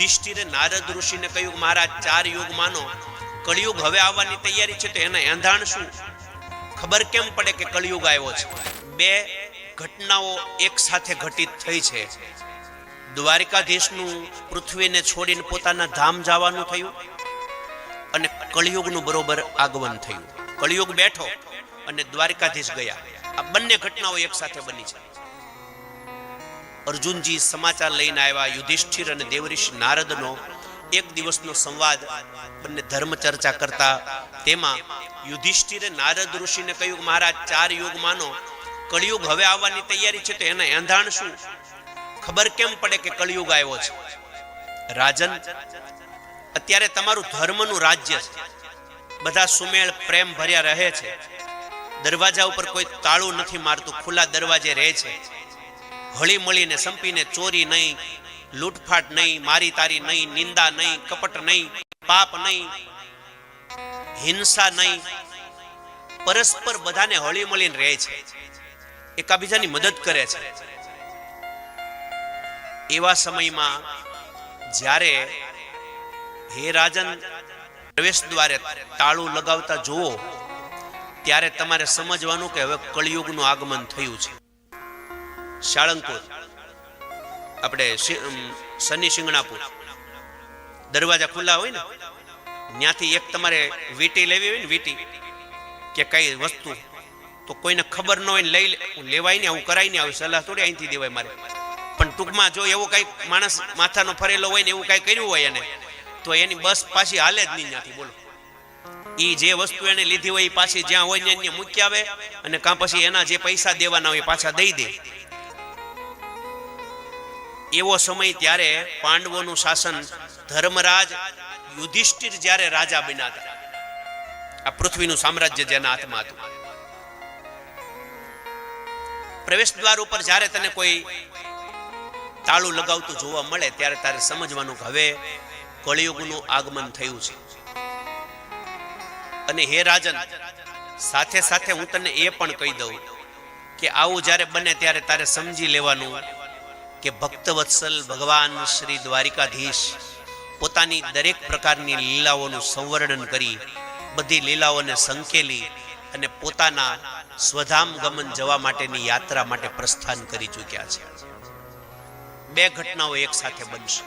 યુધિષ્ઠિરે નારદ ઋષિને કહ્યું મારા ચાર યુગ માનો. કળિયુગ હવે આવવાની તૈયારી છે, તો એના એંધાણ શું? ખબર કેમ પડે કે કળિયુગ આવ્યો છે? બે ઘટનાઓ એક સાથે ઘટિત થઈ છે. દ્વારિકાધીશનું પૃથ્વીને છોડીને પોતાના ધામ જવાનું થયું અને કળિયુગનું બરોબર આગમન થયું. કળિયુગ બેઠો અને દ્વારિકાધીશ ગયા. આ બંને ઘટનાઓ એક સાથે બની છે. અર્જુનજી સમાચાર લઈને આવ્યા. યુધિષ્ઠિર અને દેવરીશ નારદનો એક દિવસનો સંવાદ બંને ધર્મ ચર્ચા કરતા. તેમાં યુધિષ્ઠિરે નારદ ઋષિને કહ્યું, મહારાજ, ચાર યુગ માનો કળિયુગ હવે આવવાની તૈયારી છે, તો એના એંધાણ શું ખબર કેમ પડે કે કળિયુગ આવ્યો છે? રાજન, અત્યારે તમારું ધર્મનું રાજ્ય બધા સુમેળ પ્રેમ ભર્યા રહે છે. દરવાજા ઉપર કોઈ તાળું નથી મારતું. ખુલ્લા દરવાજે રહે છે. હળી મળીને સંપીને ચોરી નહીં, લૂંટફાટ નહીં મારી તારી નહીં, નિંદા નહીં, કપટ નહીં, પાપ નહીં, હિંસા નહીં. પરસ્પર બધાને હળી મળીને રહે છે. એકાબીજાની મદદ કરે છે. એવા સમયમાં જ્યારે હે રાજન પ્રવેશ દ્વારે તાળું લગાવતા જુઓ, ત્યારે તમારે સમજવાનું કે હવે કળિયુગનું આગમન થયું છે. સાળંગપુર આપણે શનિ શિંગણાપુર. દરવાજા ખુલ્લા હોય ને, ત્યાંથી એક તમારે વીટી લેવી હોય ને, વીટી, કે કઈ વસ્તુ, તો કોઈને ખબર ન હોય ને લઈ લેવાય ને આવું કરાય ને આવી સલાહ થોડી અહીંથી દેવાય મારે. પણ ટૂંકમાં જો એવો કઈ માણસ માથાનો ફરેલો હોય ને એવું કઈ કર્યું હોય એને, તો એની બસ પાછી હાલે જ નહીં ત્યાંથી, બોલો. એ જે વસ્તુ એને લીધી હોય એ પાછી જ્યાં હોય ને એને મૂકી આવે અને કાં પછી એના જે પૈસા દેવાના હોય એ પાછા દઈ દે. એવો સમય ત્યારે પાંડવોનું શાસન ધર્મરાજ યુધિષ્ઠિર જ્યારે રાજા બન્યા આ પૃથ્વીનું સામ્રાજ્ય જેના હાથમાં હતું. પ્રવેશ દ્વાર ઉપર જ્યારે તને કોઈ તાળું લગાવતું જોવા મળે ત્યારે તારે સમજવાનું કે હવે કળિયુગનું આગમન થયું છે. અને હે રાજન, સાથે સાથે હું તને એ પણ કહી દઉં કે આવું જ્યારે બને ત્યારે તારે સમજી લેવાનું કે ભક્તવત્સલ ભગવાન શ્રી દ્વારિકાધીશ પોતાની દરેક પ્રકારની લીલાઓનું સંવર્ણન કરી, બધી લીલાઓને સંકેલી અને પોતાના સ્વધામ ગમન જવા માટેની યાત્રા માટે પ્રસ્થાન કરી ચૂક્યા છે. બે ઘટનાઓ એક સાથે બનશે.